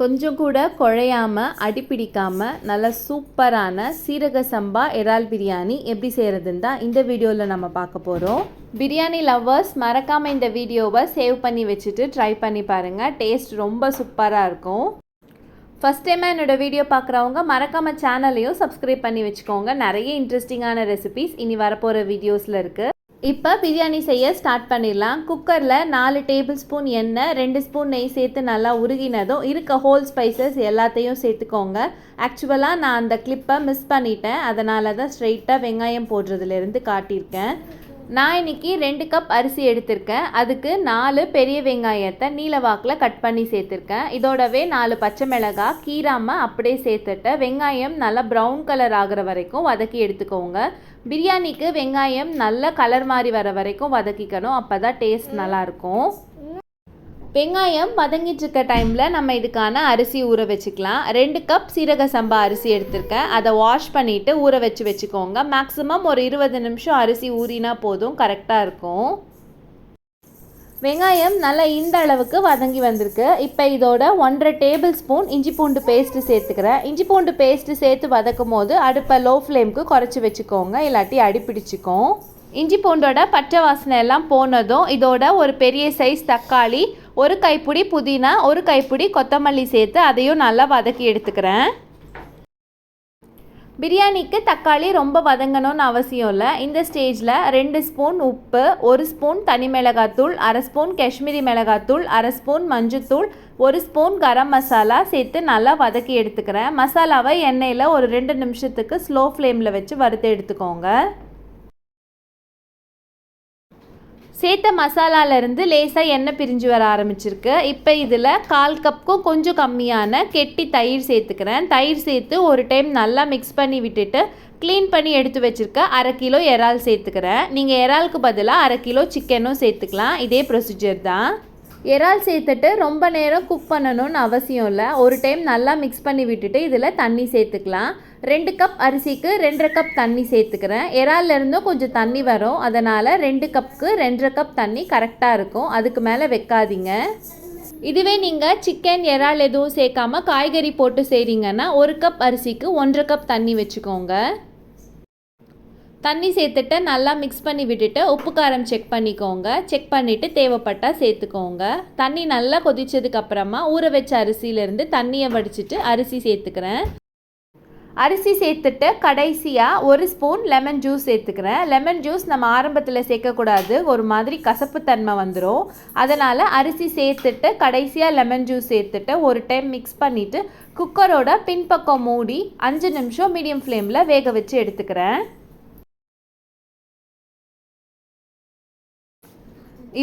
கொஞ்சம் கூட குழையாமல் அடிப்பிடிக்காமல் நல்ல சூப்பரான சீரக சம்பா இறால் பிரியாணி எப்படி செய்கிறதுன்னு தான் இந்த வீடியோவில் நம்ம பார்க்க போகிறோம் பிரியாணி லவ்வர்ஸ் மறக்காமல் இந்த வீடியோவை சேவ் பண்ணி வச்சுட்டு ட்ரை பண்ணி பாருங்கள் டேஸ்ட் ரொம்ப சூப்பராக இருக்கும். ஃபஸ்ட் டைமாக என்னோடய வீடியோ பார்க்குறவங்க மறக்காமல் சேனலையும் சப்ஸ்கிரைப் பண்ணி வச்சுக்கோங்க. நிறைய இன்ட்ரெஸ்டிங்கான ரெசிபீஸ் இனி வரப்போகிற வீடியோஸில் இருக்குது இப்போ பிரியாணி செய்ய ஸ்டார்ட் பண்ணிடலாம். குக்கரில் நாலு டேபிள் ஸ்பூன் எண்ணெய் ரெண்டு ஸ்பூன் நெய் சேர்த்து நல்லா உருகினதும் இருக்க ஹோல் ஸ்பைசஸ் எல்லாத்தையும் சேர்த்துக்கோங்க. ஆக்சுவலாக நான் அந்த கிளிப்பை மிஸ் பண்ணிட்டேன். அதனால தான் ஸ்ட்ரெயிட்டாக வெங்காயம் போடுறதுலேருந்து காட்டியிருக்கேன். நான் இன்னைக்கு ரெண்டு கப் அரிசி எடுத்திருக்கேன். அதுக்கு நாலு பெரிய வெங்காயத்தை நீல வாக்கில் கட் பண்ணி சேர்த்துருக்கேன். இதோடவே நாலு பச்சை மிளகாய் கீராமல் அப்படியே சேர்த்துட்டு வெங்காயம் நல்லா ப்ரௌன் கலர் ஆகிற வரைக்கும் வதக்கி எடுத்துக்கோங்க. பிரியாணிக்கு வெங்காயம் நல்ல கலர் மாதிரி வர வரைக்கும் வதக்கிக்கணும். அப்போ தான் டேஸ்ட் நல்லாயிருக்கும் வெங்காயம் வதங்கிட்டு இருக்க டைமில் நம்ம இதுக்கான அரிசி ஊற வச்சுக்கலாம். ரெண்டு கப் சீரக சம்பா அரிசி எடுத்திருக்கேன். அதை வாஷ் பண்ணிவிட்டு ஊற வச்சு வச்சுக்கோங்க. மேக்ஸிமம் ஒரு இருபது நிமிஷம் அரிசி ஊறினா போதும். கரெக்டாக இருக்கும். வெங்காயம் நல்லா இந்த அளவுக்கு வதங்கி வந்திருக்கு. இப்போ இதோட ஒன்றரை டேபிள் ஸ்பூன் இஞ்சி பூண்டு பேஸ்ட்டு சேர்த்துக்கிறேன். இஞ்சி பூண்டு பேஸ்ட்டு சேர்த்து வதக்கும் போது அடுப்பை லோ ஃப்ளேமுக்கு குறைச்சி வச்சுக்கோங்க. இல்லாட்டி அடிப்பிடிச்சிக்கும் இஞ்சி பூண்டோட பச்சை வாசனை எல்லாம் போனதும் இதோட ஒரு பெரிய சைஸ் தக்காளி ஒரு கைப்பிடி புதினா ஒரு கைப்பிடி கொத்தமல்லி சேர்த்து அதையும் நல்லா வதக்கி எடுத்துக்கிறேன். பிரியாணிக்கு தக்காளி ரொம்ப வதங்கணும்னு அவசியம் இல்லை. இந்த ஸ்டேஜில் ரெண்டு ஸ்பூன் உப்பு ஒரு ஸ்பூன் தனி மிளகாத்தூள் அரை ஸ்பூன் காஷ்மீரி மிளகாத்தூள் அரை ஸ்பூன் மஞ்சத்தூள் ஒரு ஸ்பூன் கரம் மசாலா சேர்த்து நல்லா வதக்கி எடுத்துக்கிறேன். மசாலாவை எண்ணெயில் ஒரு ரெண்டு நிமிஷத்துக்கு ஸ்லோ ஃப்ளேமில் வச்சு வறுத்து எடுத்துக்கோங்க. சேர்த்த மசாலாலேருந்து லேசாக எண்ணெய் பிரிஞ்சு வர ஆரம்பிச்சிருக்கு. இப்போ இதில் கால் கப்புக்கும் கொஞ்சம் கம்மியான கெட்டி தயிர் சேர்த்துக்கிறேன். தயிர் சேர்த்து ஒரு டைம் நல்லா மிக்ஸ் பண்ணி விட்டுட்டு க்ளீன் பண்ணி எடுத்து வச்சுருக்க அரை கிலோ இறால் சேர்த்துக்கிறேன். நீங்கள் இறாலுக்கு பதிலாக அரை கிலோ சிக்கனும் சேர்த்துக்கலாம். இதே ப்ரொசீஜர் தான். இறால் சேர்த்துட்டு ரொம்ப நேரம் குக் பண்ணணும்னு அவசியம் இல்லை. ஒரு டைம் நல்லா மிக்ஸ் பண்ணி விட்டுட்டு இதில் தண்ணி சேர்த்துக்கலாம். ரெண்டு கப் அரிசிக்கு ரெண்டரை கப் தண்ணி சேர்த்துக்கிறேன். இறால்லேருந்தும் கொஞ்சம் தண்ணி வரும். அதனால் ரெண்டு கப்புக்கு ரெண்டரை கப் தண்ணி கரெக்டாக இருக்கும். அதுக்கு மேலே வைக்காதீங்க. இதுவே நீங்கள் சிக்கன் இறால் எதுவும் சேர்க்காம காய்கறி போட்டு செய்கிறீங்கன்னா ஒரு கப் அரிசிக்கு ஒன்றரை கப் தண்ணி வச்சுக்கோங்க. தண்ணி சேர்த்துட்டு நல்லா மிக்ஸ் பண்ணி விட்டுட்டு உப்பு காரம் செக் பண்ணிக்கோங்க. செக் பண்ணிவிட்டு தேவைப்பட்டால் சேர்த்துக்கோங்க. தண்ணி நல்லா கொதிச்சதுக்கப்புறமா ஊற வச்ச அரிசியிலேருந்து தண்ணியை வடிச்சிட்டு அரிசி சேர்த்துக்கிறேன். அரிசி சேர்த்துட்டு கடைசியாக ஒரு ஸ்பூன் லெமன் ஜூஸ் சேர்த்துக்கிறேன். லெமன் ஜூஸ் நம்ம ஆரம்பத்தில் சேர்க்கக்கூடாது. ஒரு மாதிரி கசப்புத்தன்மை வந்துடும் அதனால் அரிசி சேர்த்துட்டு கடைசியாக லெமன் ஜூஸ் சேர்த்துட்டு ஒரு டைம் மிக்ஸ் பண்ணிவிட்டு குக்கரோட பின்பக்கம் மூடி அஞ்சு நிமிஷம் மீடியம் ஃப்ளேமில் வேக வச்சு எடுத்துக்கிறேன்.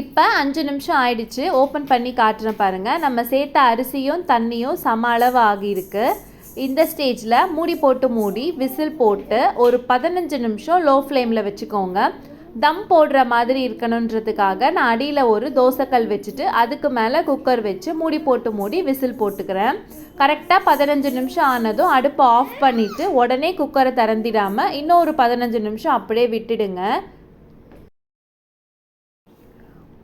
இப்போ அஞ்சு நிமிஷம் ஆயிடுச்சு. ஓப்பன் பண்ணி காட்டுறேன் பாருங்கள் நம்ம சேர்த்த அரிசியும் தண்ணியும் சம அளவு ஆகியிருக்கு. இந்த ஸ்டேஜில் மூடி போட்டு மூடி விசில் போட்டு ஒரு பதினஞ்சு நிமிஷம் லோ ஃப்ளேமில் வச்சுக்கோங்க. தம் போடுற மாதிரி இருக்கணுன்றதுக்காக நான் அடியில் ஒரு தோசைக்கல் வச்சுட்டு அதுக்கு மேலே குக்கர் வச்சு மூடி போட்டு மூடி விசில் போட்டுக்கிறேன். கரெக்டாக பதினஞ்சு நிமிஷம் ஆனதும் அடுப்பை ஆஃப் பண்ணிவிட்டு உடனே குக்கரை திறந்திடாமல் இன்னும் ஒரு பதினஞ்சு நிமிஷம் அப்படியே விட்டுடுங்க.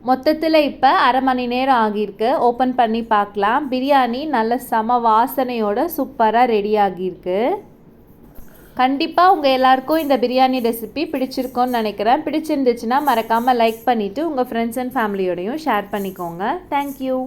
மொத்தத்தில் இப்போ அரை மணி நேரம் ஆகியிருக்கு. ஓப்பன் பண்ணி பார்க்கலாம். பிரியாணி நல்ல சம வாசனையோட சூப்பராக ரெடி ஆகியிருக்கு. கண்டிப்பாக உங்கள் எல்லாருக்கும் இந்த பிரியாணி ரெசிபி பிடிச்சிருக்கோன்னு நினைக்கிறேன். பிடிச்சிருந்துச்சுன்னா மறக்காமல் லைக் பண்ணிவிட்டு உங்கள் ஃப்ரெண்ட்ஸ் அண்ட் ஃபேமிலியோடையும் ஷேர் பண்ணிக்கோங்க. Thank you